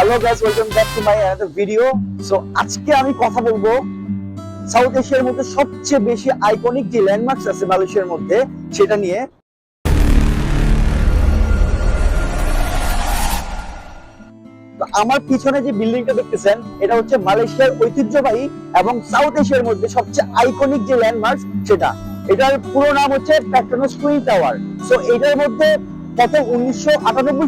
Hello guys welcome back to my another video so আজকে আমি কথা বলব সাউথ এশিয়ার মধ্যে সবচেয়ে বেশি আইকনিক যে ল্যান্ডমার্কস আছে মালয়েশিয়ার মধ্যে, সেটা নিয়ে। আমার পিছনে যে বিল্ডিংটা দেখতেছেন, এটা হচ্ছে মালয়েশিয়ার ঐতিহ্যবাহী এবং সাউথ এশিয়ার মধ্যে সবচেয়ে আইকনিক যে ল্যান্ডমার্ক সেটা। এটার পুরো নাম হচ্ছে প্যাট্রোনোস টুইন টাওয়ার সো এটার মধ্যে প্রথম উনিশশো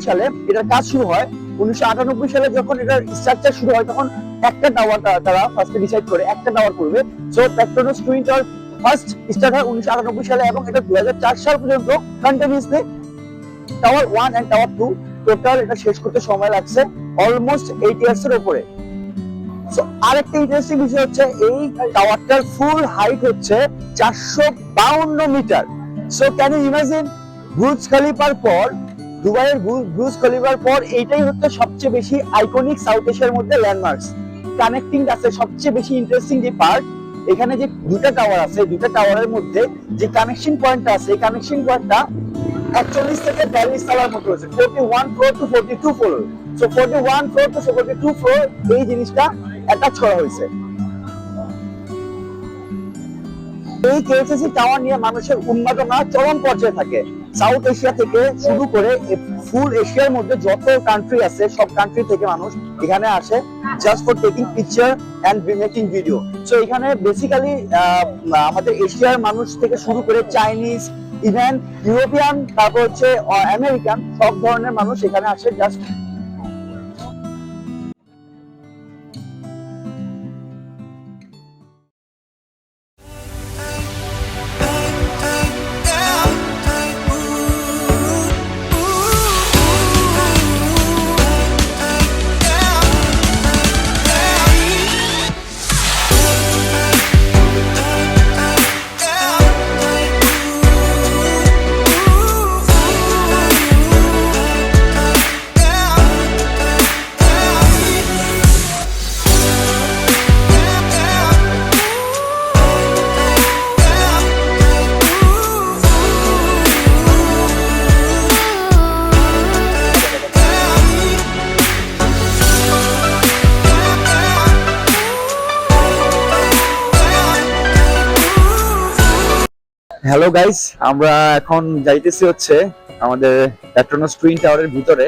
সালে এটার কাজ শুরু হয় উনিশশো আটানব্বই সালে যখন এটার স্ট্রাকচার শুরু হয় তখন একটা টাওয়ার তারা ফার্স্টে ডিসাইড করে একটা টাওয়ার করবে। So Petronas twin tower first start হয় উনিশশো আটানব্বই সালে এবং এটা দুই সাল পর্যন্ত continuously tower one and tower two total এটা শেষ করতে সময় লাগছে অলমোস্ট এইট ইয়ার্স এর উপরে। So, আরেকটা ইন্টারেস্টিং বিষয় হচ্ছে এই টাওয়ারটার ফুল হাইট হচ্ছে চারশো বাউন্ন metre. So can imagine Burj খলিফার পর দুবাইয়ের ব্রুজ খলিফার পর এইটাই হচ্ছে সবচেয়ে বেশি আইকনিক সাউথ এশিয়ার মধ্যে ল্যান্ডমার্কস কানেক্টিং আছে সবচেয়ে বেশি ইন্টারেস্টিং যে পার্ট এখানে যে দুটা টাওয়ার আছে দুটা টাওয়ারের মধ্যে যে কানেকশন পয়েন্টটা আছে, এই কানেকশন পয়েন্টটা একচল্লিশ থেকে বিয়াল্লিশ তলার মতো হচ্ছে forty one floor to forty two floor so forty one floor to forty two floor এই জিনিসটা অ্যাটাচ করা হয়েছে। এই কেএসএসি টাওয়ার নিয়ে মানুষের উন্মাদনা চরম পর্যায়ে থাকে। সাউথ এশিয়া থেকে শুরু করে ফুল এশিয়ার মধ্যে যত কান্ট্রি আছে, সব কান্ট্রি থেকে মানুষ এখানে আসে just for taking picture and making video so এখানে বেসিক্যালি আমাদের এশিয়ার মানুষ থেকে শুরু করে চাইনিজ ইভেন ইউরোপিয়ান তারপর হচ্ছে আমেরিকান সব ধরনের মানুষ এখানে আসে জাস্ট হ্যালো গাইস আমরা এখন যাইতেছি হচ্ছে আমাদের প্যাট্রোনাস টুইন টাওয়ারের ভিতরে।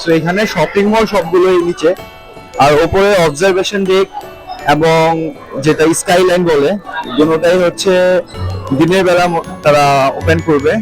সো এখানে শপিং মল সবগুলোই নিচে। আর ওপরে অবজারভেশন ডেক এবং যেটা স্কাইলাইন বলে, দুটোটাই হচ্ছে দিনের বেলা তারা ওপেন করবে।